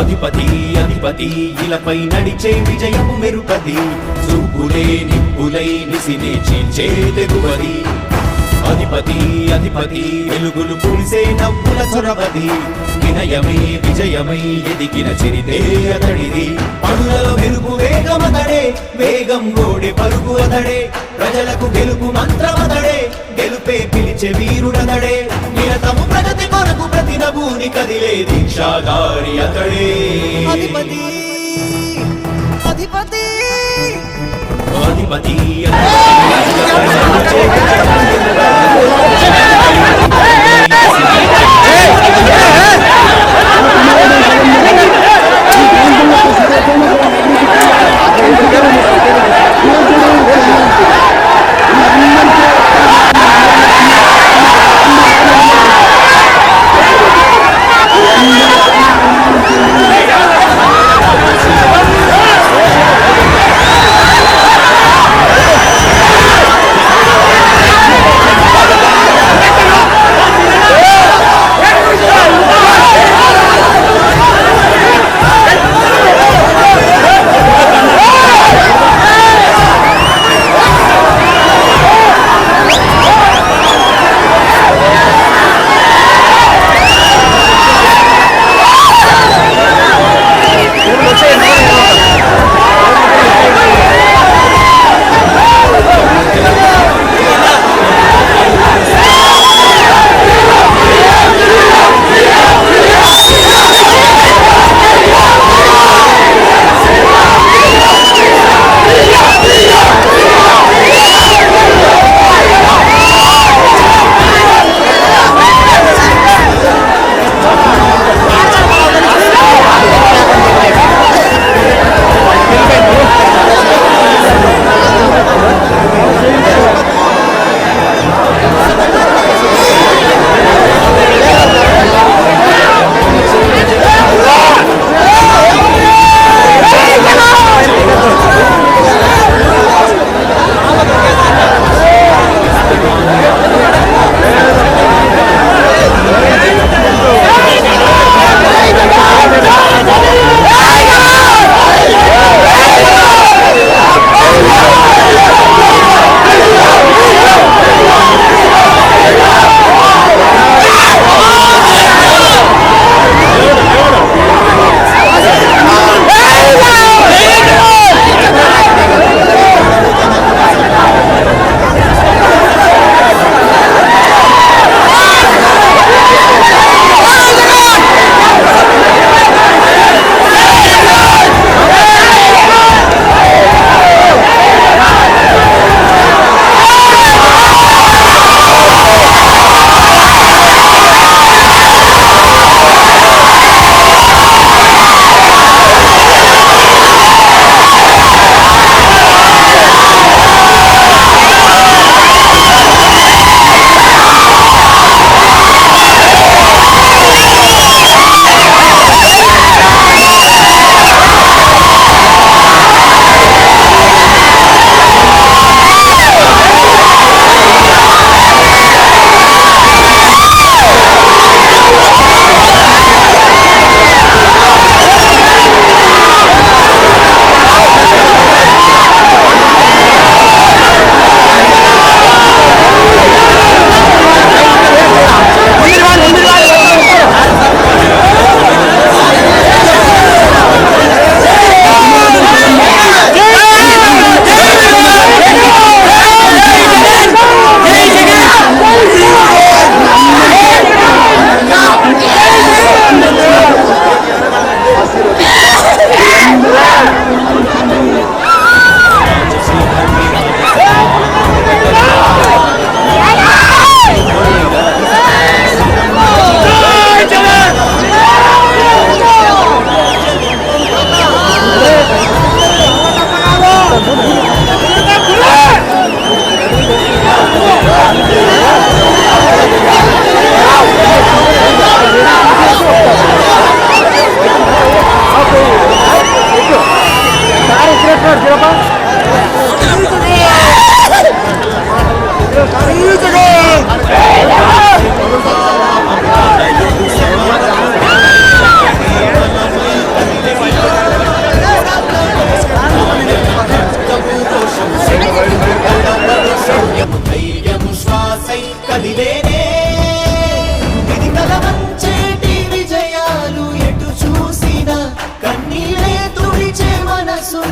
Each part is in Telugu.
అధిపతి అధిపతి ఇలపై నడిచే విజయము మెరుపది చూపులే నిప్పులై నిసినే చీల్చే తెగువది. అధిపతి అధిపతి వెలుగులు పూసే నవ్వుల చొరవది వినయమై విజయమై ఎదిగిన చిరితే అతడిది. పనులలో మెరుపు వేగమతడే వేగం గోడే పరుగు అతడే. ప్రజలకు గెలుపు మంత్రమతడే గెలుపే పిలిచే వీరుడతడే. నిరతము ప్రగతి కొరకు ప్రతి నభూని కదిలే దీక్షాగారి అతడే. అధిపతి అధిపతి. అధిపతి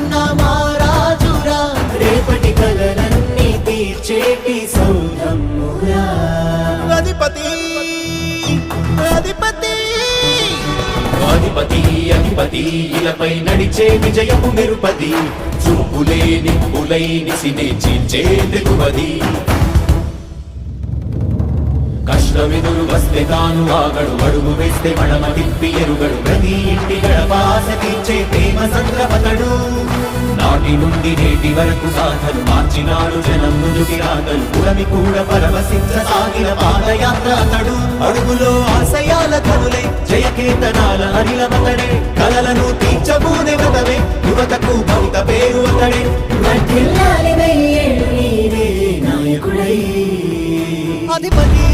ఉన్న మా రాజురా రేపటి కలలన్నీ తీర్చేటి సౌరమ్మురా అధిపతి! అధిపతి! అధిపతి అధిపతి ఇలపై నడిచే విజయము నిరుపది చూపులే నిప్పులై నిసినే చీల్చే తెలువది విశ్వమిదులు వస్తే తాను ఆగడు అడుగు వేస్తే మడమ తిప్పి ఎరుగడు. ప్రతి ఇంటి గడపాస తీర్చే ప్రేమ ಸಂದ್ರಪತಡು నాటి నుండి నేటి వరకు సాధలు మార్చినాడు జనం ముందుకి రాగలు కులమి కూడా పరమసించ సాగిన పాదయాత్ర అతడు. అడుగులో ఆశయాల కనులే జయకేతనాల అనిలమతడే కలలను తీర్చబూనే వ్రతమే యువతకు భవిత పేరు అతడే. అధిపతి